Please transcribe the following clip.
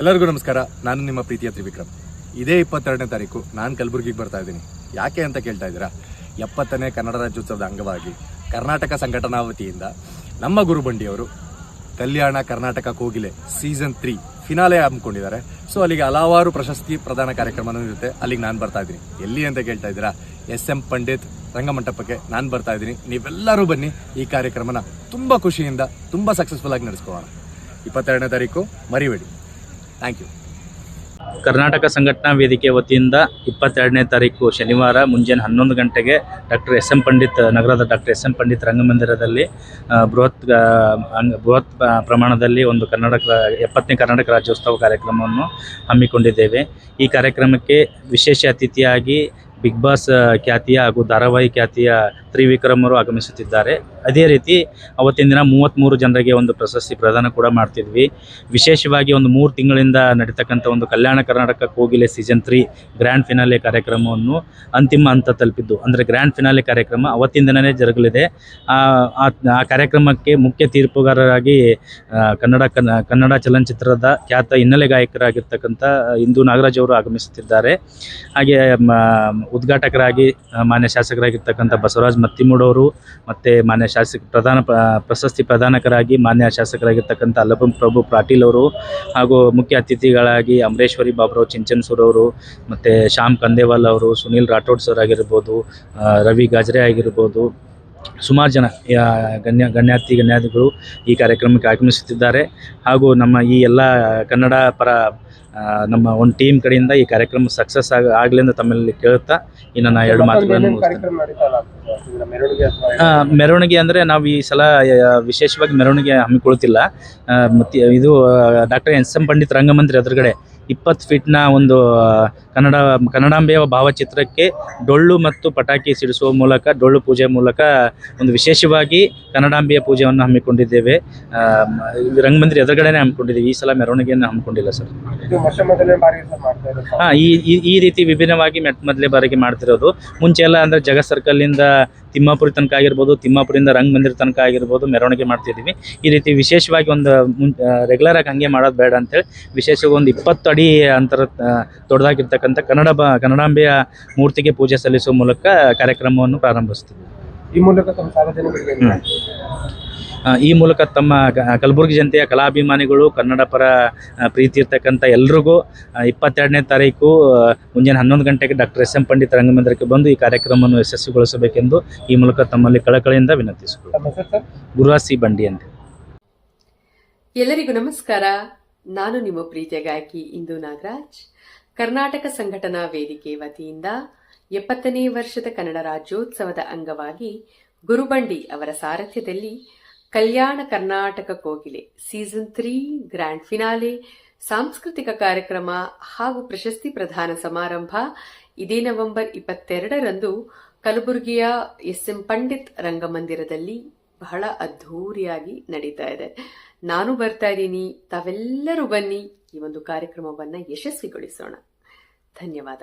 ಎಲ್ಲರಿಗೂ ನಮಸ್ಕಾರ. ನಾನು ನಿಮ್ಮ ಪ್ರೀತಿಯ ತ್ರಿವಿಕ್ರಮ್. ಇದೇ ಇಪ್ಪತ್ತೆರಡನೇ ತಾರೀಕು ನಾನು ಕಲಬುರಗಿಗೆ ಬರ್ತಾ ಇದ್ದೀನಿ. ಯಾಕೆ ಅಂತ ಕೇಳ್ತಾ ಇದ್ದೀರಾ? ಎಪ್ಪತ್ತನೇ ಕನ್ನಡ ರಾಜ್ಯೋತ್ಸವದ ಅಂಗವಾಗಿ ಕರ್ನಾಟಕ ಸಂಘಟನಾ ವತಿಯಿಂದ ನಮ್ಮ ಗುರುಬಂಡಿಯವರು Kalyana Karnataka Kogile season three finale ಹಮ್ಮಿಕೊಂಡಿದ್ದಾರೆ. So ಅಲ್ಲಿಗೆ ಹಲವಾರು ಪ್ರಶಸ್ತಿ ಪ್ರದಾನ ಕಾರ್ಯಕ್ರಮನೂ ಇರುತ್ತೆ. ಅಲ್ಲಿಗೆ ನಾನು ಬರ್ತಾ ಇದ್ದೀನಿ. ಎಲ್ಲಿ ಅಂತ ಕೇಳ್ತಾ ಇದ್ದೀರಾ? ಎಸ್ ಎಂ ಪಂಡಿತ್ ರಂಗಮಂಟಪಕ್ಕೆ ನಾನು ಬರ್ತಾ ಇದ್ದೀನಿ. ನೀವೆಲ್ಲರೂ ಬನ್ನಿ ಈ ಕಾರ್ಯಕ್ರಮನ ತುಂಬ ಖುಷಿಯಿಂದ, ತುಂಬ ಸಕ್ಸಸ್ಫುಲ್ ಆಗಿ ನಡೆಸ್ಕೊಳ್ಳೋಣ. ಇಪ್ಪತ್ತೆರಡನೇ ತಾರೀಕು ಮರಿಬೇಡಿ. ಥ್ಯಾಂಕ್ ಯು ಕರ್ನಾಟಕ ಸಂಘಟನಾ ವೇದಿಕೆ ವತಿಯಿಂದ ಇಪ್ಪತ್ತೆರಡನೇ ತಾರೀಕು ಶನಿವಾರ ಮುಂಜಾನೆ ಹನ್ನೊಂದು ಗಂಟೆಗೆ ಡಾಕ್ಟರ್ ಎಸ್ ಎಂ ಪಂಡಿತ್, ನಗರದ ಡಾಕ್ಟರ್ ಎಸ್ ಎಂ ಪಂಡಿತ್ ರಂಗಮಂದಿರದಲ್ಲಿ ಬೃಹತ್ ಬೃಹತ್ ಪ್ರಮಾಣದಲ್ಲಿ ಒಂದು ಕರ್ನಾಟಕ, ಎಪ್ಪತ್ತನೇ ಕರ್ನಾಟಕ ರಾಜ್ಯೋತ್ಸವ ಕಾರ್ಯಕ್ರಮವನ್ನು ಹಮ್ಮಿಕೊಂಡಿದ್ದೇವೆ. ಈ ಕಾರ್ಯಕ್ರಮಕ್ಕೆ ವಿಶೇಷ ಅತಿಥಿಯಾಗಿ ಬಿಗ್ ಬಾಸ್ ಖ್ಯಾತಿಯ ಹಾಗೂ ಧಾರಾವಾಹಿ ಖ್ಯಾತಿಯ ತ್ರಿವಿಕ್ರಮರು ಆಗಮಿಸುತ್ತಿದ್ದಾರೆ. ಅದೇ ರೀತಿ ಅವತ್ತಿನ ದಿನ ಮೂವತ್ತ್ಮೂರು ಜನರಿಗೆ ಒಂದು ಪ್ರಶಸ್ತಿ ಪ್ರದಾನ ಕೂಡ ಮಾಡ್ತಿದ್ವಿ. ವಿಶೇಷವಾಗಿ ಒಂದು ಮೂರು ತಿಂಗಳಿಂದ ನಡೀತಕ್ಕಂಥ ಒಂದು ಕಲ್ಯಾಣ Karnataka Kogile season three grand finale ಕಾರ್ಯಕ್ರಮವನ್ನು ಅಂತಿಮ ಹಂತ ತಲುಪಿದ್ದು. ಅಂದರೆ ಗ್ರ್ಯಾಂಡ್ ಫಿನಾಲೆ ಕಾರ್ಯಕ್ರಮ ಅವತ್ತಿನ ದಿನವೇ ಜರುಗಲಿದೆ. ಆ ಕಾರ್ಯಕ್ರಮಕ್ಕೆ ಮುಖ್ಯ ತೀರ್ಪುಗಾರರಾಗಿ ಕನ್ನಡ ಕನ್ನ- ಕನ್ನಡ ಚಲನಚಿತ್ರದ ಖ್ಯಾತ ಹಿನ್ನೆಲೆ ಗಾಯಕರಾಗಿರ್ತಕ್ಕಂಥ ಇಂದು ನಾಗರಾಜ್ ಅವರು ಆಗಮಿಸುತ್ತಿದ್ದಾರೆ. ಹಾಗೆ ಉದ್ಘಾಟಕರಾಗಿ ಮಾನ್ಯ ಶಾಸಕರಾಗಿರ್ತಕ್ಕಂಥ ಬಸವರಾಜ್ ಮತ್ತಿಮೂಡವರು ಮತ್ತು ಮಾನ್ಯ ಶಾಸಕ ಪ್ರಧಾನ ಪ್ರಶಸ್ತಿ ಪ್ರದಾನಕರಾಗಿ ಮಾನ್ಯ ಶಾಸಕರಾಗಿರ್ತಕ್ಕಂಥ ಅಲ್ಲಪಂ ಪ್ರಭು ಪಾಟೀಲ್ ಅವರು ಹಾಗೂ ಮುಖ್ಯ ಅತಿಥಿಗಳಾಗಿ ಅಮರೇಶ್ವರಿ ಬಾಬ್ರಾವ್ ಚಿಂಚನ್ಸೂರ್ ಅವರು, ಮತ್ತು ಶ್ಯಾಮ್ ಕಂದೇವಾಲ್ ಅವರು, ಸುನೀಲ್ ರಾಠೋಡ್ ಸರ್ ಆಗಿರ್ಬೋದು ರವಿ ಗಾಜ್ರೆ ಆಗಿರ್ಬೋದು, ಸುಮಾರು ಜನ ಗಣ್ಯ ಗಣ್ಯಾತಿ ಗಣ್ಯಾದಿಗಳು ಈ ಕಾರ್ಯಕ್ರಮಕ್ಕೆ ಆಗಮಿಸುತ್ತಿದ್ದಾರೆ. ಹಾಗೂ ನಮ್ಮ ಈ ಎಲ್ಲ ಕನ್ನಡ ಪರ ನಮ್ಮ ಒಂದು ಟೀಮ್ ಕಡೆಯಿಂದ ಈ ಕಾರ್ಯಕ್ರಮ ಸಕ್ಸಸ್ ಆಗ ಆಗಲಿ ಅಂತ ತಮ್ಮಲ್ಲಿ ಕೇಳುತ್ತಾ ಇನ್ನು ನಾ ಎರಡು ಮಾತುಗಳನ್ನು ಮೆರವಣಿಗೆ ಅಂದರೆ ನಾವು ಈ ಸಲ ವಿಶೇಷವಾಗಿ ಮೆರವಣಿಗೆ ಹಮ್ಮಿಕೊಳ್ತಿಲ್ಲ ಮತ್ತು ಮತ್ತೆ ಇದು ಡಾಕ್ಟರ್ ಎಸ್ ಎಂ ಪಂಡಿತ್ ರಂಗಮಂದಿರ ಎದುರುಗಡೆ ಇಪ್ಪತ್ತು ಫೀಟ್ನ ಒಂದು ಕನ್ನಡ ಕನ್ನಡಾಂಬೆಯ ಭಾವಚಿತ್ರಕ್ಕೆ ಡೊಳ್ಳು ಮತ್ತು ಪಟಾಕಿ ಸಿಡಿಸುವ ಮೂಲಕ ಡೊಳ್ಳು ಪೂಜೆ ಮೂಲಕ ಒಂದು ವಿಶೇಷವಾಗಿ ಕನ್ನಡಾಂಬೆಯ ಪೂಜೆಯನ್ನು ಹಮ್ಮಿಕೊಂಡಿದ್ದೇವೆ. ಇದು ರಂಗಮಂದಿರ ಎದುರುಗಡೆನೇ ಹಮ್ಮಿಕೊಂಡಿದ್ದೀವಿ. ಈ ಸಲ ಮೆರವಣಿಗೆಯನ್ನು ಹಮ್ಮಿಕೊಂಡಿಲ್ಲ ಸರ್. ಹಾಂ ಈ ಈ- ರೀತಿ ವಿಭಿನ್ನವಾಗಿ ಮೆಟ್ ಮೊದಲೇ ಬಾರಿಗೆ ಮಾಡ್ತಿರೋದು. ಮುಂಚೆ ಎಲ್ಲ ಅಂದ್ರೆ ಜಗ ಸರ್ಕಲ್ನಿಂದ ತಿಮ್ಮಾಪುರಿ ತನಕ ಆಗಿರ್ಬೋದು ತಿಮ್ಮಾಪುರಿಂದ ರಂಗ ಮಂದಿರ ತನಕ ಆಗಿರ್ಬೋದು ಮೆರವಣಿಗೆ ಮಾಡ್ತಿದ್ದೀವಿ. ಈ ರೀತಿ ವಿಶೇಷವಾಗಿ ಒಂದು ರೆಗ್ಯುಲರ್ ಆಗಿ ಹಂಗೆ ಮಾಡೋದು ಬೇಡ ಅಂತೇಳಿ ವಿಶೇಷವಾಗಿ ಒಂದು ಇಪ್ಪತ್ತು ಅಡಿ ಅಂತರ ಆ, ದೊಡ್ಡದಾಗಿರ್ತಕ್ಕಂಥ ಕನ್ನಡ ಬ ಕನ್ನಡಾಂಬೆಯ ಮೂರ್ತಿಗೆ ಪೂಜೆ ಸಲ್ಲಿಸುವ ಮೂಲಕ ಕಾರ್ಯಕ್ರಮವನ್ನು ಪ್ರಾರಂಭಿಸ್ತೀವಿ. ಈ ಮೂಲಕ ತಮ್ಮ ಸಾರ್ವಜನಿಕರಿಗೆ ಈ ಮೂಲಕ ತಮ್ಮ ಕಲಬುರಗಿ ಜನತೆಯ ಕಲಾಭಿಮಾನಿಗಳು ಕನ್ನಡ ಪರ ಪ್ರೀತಿ ಇರ್ತಕ್ಕಂಥ ಎಲ್ರಿಗೂ ಇಪ್ಪತ್ತೆರಡನೇ ತಾರೀಕು ಮುಂಜಾನೆ ಹನ್ನೊಂದು ಗಂಟೆಗೆ ಡಾಕ್ಟರ್ ಎಸ್ ಎಂ ಪಂಡಿತ್ ರಂಗಮಂದಿರಕ್ಕೆ ಬಂದು ಈ ಕಾರ್ಯಕ್ರಮವನ್ನು ಯಶಸ್ವಿಗೊಳಿಸಬೇಕೆಂದು ಈ ಮೂಲಕ ತಮ್ಮಲ್ಲಿ ಕಳಕಳಿಯಿಂದ ವಿನಂತಿಸಿಕೊಳ್ಳಿ. ಗುರುವಾಸ್ ಸಿ ಬಂಡಿ ಅಂತ. ಎಲ್ಲರಿಗೂ ನಮಸ್ಕಾರ. ನಾನು ನಿಮ್ಮ ಪ್ರೀತಿಯ ಗಾಯಕಿ ಇಂದು ನಾಗರಾಜ್. ಕರ್ನಾಟಕ ಸಂಘಟನಾ ವೇದಿಕೆ ವತಿಯಿಂದ ಎಪ್ಪತ್ತನೇ ವರ್ಷದ ಕನ್ನಡ ರಾಜ್ಯೋತ್ಸವದ ಅಂಗವಾಗಿ ಗುರುಬಂಡಿ ಅವರ ಸಾರಥ್ಯದಲ್ಲಿ ಕಲ್ಯಾಣ Karnataka Kogile season three grand finale ಸಾಂಸ್ಕೃತಿಕ ಕಾರ್ಯಕ್ರಮ ಹಾಗೂ ಪ್ರಶಸ್ತಿ ಪ್ರದಾನ ಸಮಾರಂಭ ಇದೇ ನವೆಂಬರ್ ಇಪ್ಪತ್ತೆರಡರಂದು ಕಲಬುರಗಿಯ ಎಸ್ಎಂ ಪಂಡಿತ್ ರಂಗಮಂದಿರದಲ್ಲಿ ಬಹಳ ಅದ್ಧೂರಿಯಾಗಿ ನಡೀತಾ ಇದೆ. ನಾನು ಬರ್ತಾ ಇದ್ದೀನಿ. ತಾವೆಲ್ಲರೂ ಬನ್ನಿ. ಈ ಒಂದು ಕಾರ್ಯಕ್ರಮವನ್ನು ಯಶಸ್ವಿಗೊಳಿಸೋಣ. ಧನ್ಯವಾದ.